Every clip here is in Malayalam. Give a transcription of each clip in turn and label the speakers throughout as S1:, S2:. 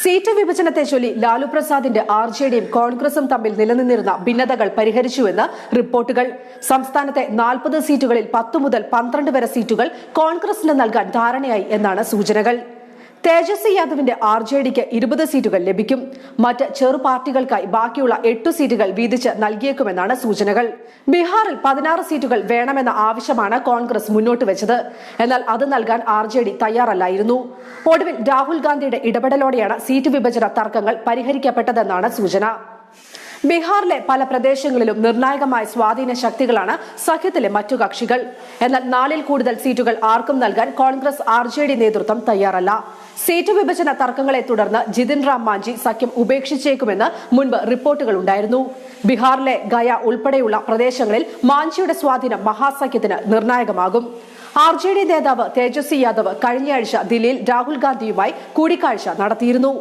S1: സീറ്റ് വിഭജനത്തെ ചൊല്ലി ലാലു പ്രസാദിന്റെ ആർ ജെ ഡിയും കോൺഗ്രസും തമ്മിൽ നിലനിന്നിരുന്ന ഭിന്നതകൾ പരിഹരിച്ചുവെന്ന് റിപ്പോർട്ടുകൾ. സംസ്ഥാനത്തെ നാൽപ്പത് സീറ്റുകളിൽ പത്തു മുതൽ പന്ത്രണ്ട് വരെ സീറ്റുകൾ കോൺഗ്രസിന് നൽകാൻ ധാരണയായി എന്നാണ് സൂചനകൾ. തേജസ്വി യാദവിന്റെ ആർ ജെ ഡിക്ക് ഇരുപത് സീറ്റുകൾ ലഭിക്കും. മറ്റ് ചെറു പാർട്ടികൾക്കായി ബാക്കിയുള്ള എട്ടു സീറ്റുകൾ വീതിച്ച് നൽകിയേക്കുമെന്നാണ് സൂചനകൾ. ബീഹാറിൽ പതിനാറ് സീറ്റുകൾ വേണമെന്ന ആവശ്യമാണ് കോൺഗ്രസ് മുന്നോട്ട് വെച്ചത്. എന്നാൽ അത് നൽകാൻ ആർ ജെ ഡി തയ്യാറല്ലായിരുന്നു. ഒടുവിൽ രാഹുൽ ഗാന്ധിയുടെ ഇടപെടലോടെയാണ് സീറ്റ് വിഭജന തർക്കങ്ങൾ പരിഹരിക്കപ്പെട്ടതെന്നാണ് സൂചന. ബീഹാറിലെ പല പ്രദേശങ്ങളിലും നിർണായകമായ സ്വാധീന ശക്തികളാണ് സഖ്യത്തിലെ മറ്റു കക്ഷികൾ. എന്നാൽ നാലിൽ കൂടുതൽ സീറ്റുകൾ ആർക്കും നൽകാൻ കോൺഗ്രസ് ആർ നേതൃത്വം തയ്യാറല്ല. സീറ്റ് വിഭജന തർക്കങ്ങളെ തുടർന്ന് ജിതിൻ റാം മാഞ്ചി സഖ്യം ഉപേക്ഷിച്ചേക്കുമെന്ന് മുൻപ് റിപ്പോർട്ടുകൾ ഉണ്ടായിരുന്നു. ബീഹാറിലെ ഗയ ഉൾപ്പെടെയുള്ള പ്രദേശങ്ങളിൽ മാഞ്ചിയുടെ സ്വാധീനം മഹാസഖ്യത്തിന് നിർണായകമാകും. ആർ ജെ ഡി നേതാവ് തേജസ്വി യാദവ് കഴിഞ്ഞയാഴ്ച ദില്ലിയിൽ രാഹുൽ ഗാന്ധിയുമായി കൂടിക്കാഴ്ച നടത്തിയിരുന്നു.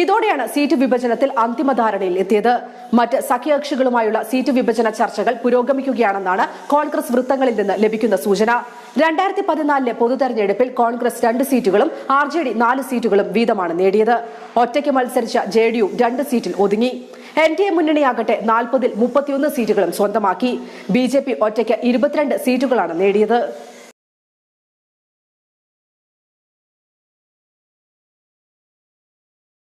S1: ഇതോടെയാണ് സീറ്റ് വിഭജനത്തിൽ അന്തിമ ധാരണയിൽ എത്തിയത്. മറ്റ് സഖ്യകക്ഷികളുമായുള്ള സീറ്റ് വിഭജന ചർച്ചകൾ പുരോഗമിക്കുകയാണെന്നാണ് കോൺഗ്രസ് വൃത്തങ്ങളിൽ നിന്ന് ലഭിക്കുന്ന സൂചന. രണ്ടായിരത്തി പതിനാലിലെ പൊതുതെരഞ്ഞെടുപ്പിൽ കോൺഗ്രസ് രണ്ട് സീറ്റുകളും ആർ ജെ ഡി നാല് സീറ്റുകളും വീതമാണ് നേടിയത്. ഒറ്റയ്ക്ക് മത്സരിച്ച ജെ ഡി യു രണ്ട് സീറ്റിൽ ഒതുങ്ങി. എൻ ഡി എ മുന്നണിയാകട്ടെ നാൽപ്പതിൽ മുപ്പത്തിയൊന്ന് സീറ്റുകളും സ്വന്തമാക്കി. ബി ജെ പി ഒറ്റയ്ക്ക് ഇരുപത്തിരണ്ട് സീറ്റുകളാണ് നേടിയത്.